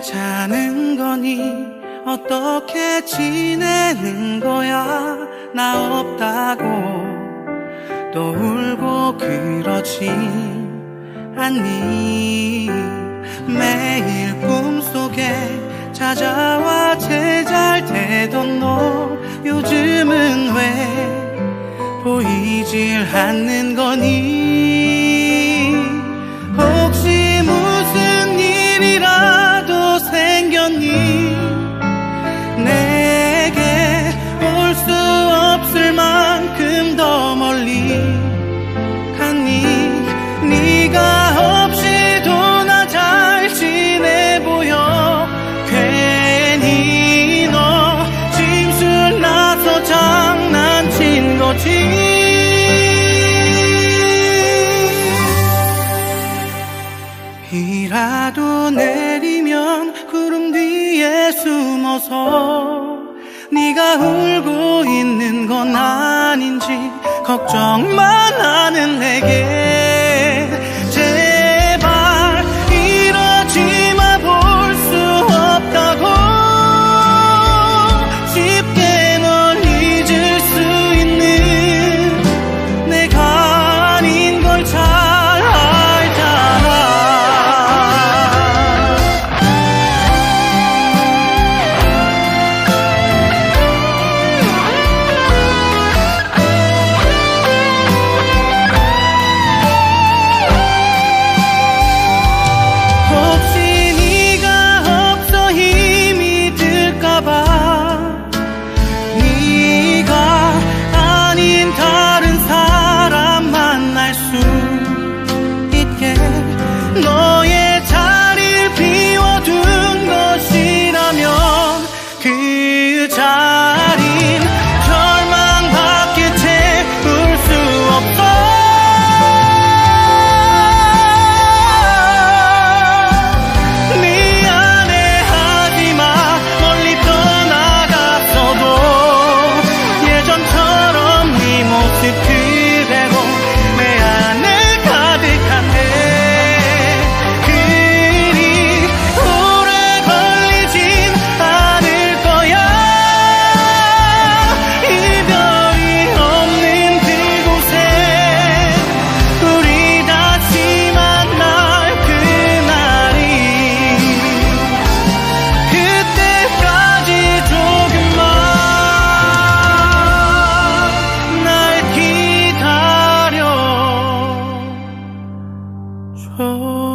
괜찮은 거니? 어떻게 지내는 거야? 나 없다고. 또 울고 그러지 않니? 매일 꿈속에 찾아와 제잘 되던 너. 요즘은 왜 보이질 않는 거니? 비라도 내리면 구름 뒤에 숨어서 네가 울고 있는 건 아닌지 걱정만 하는 내게 愁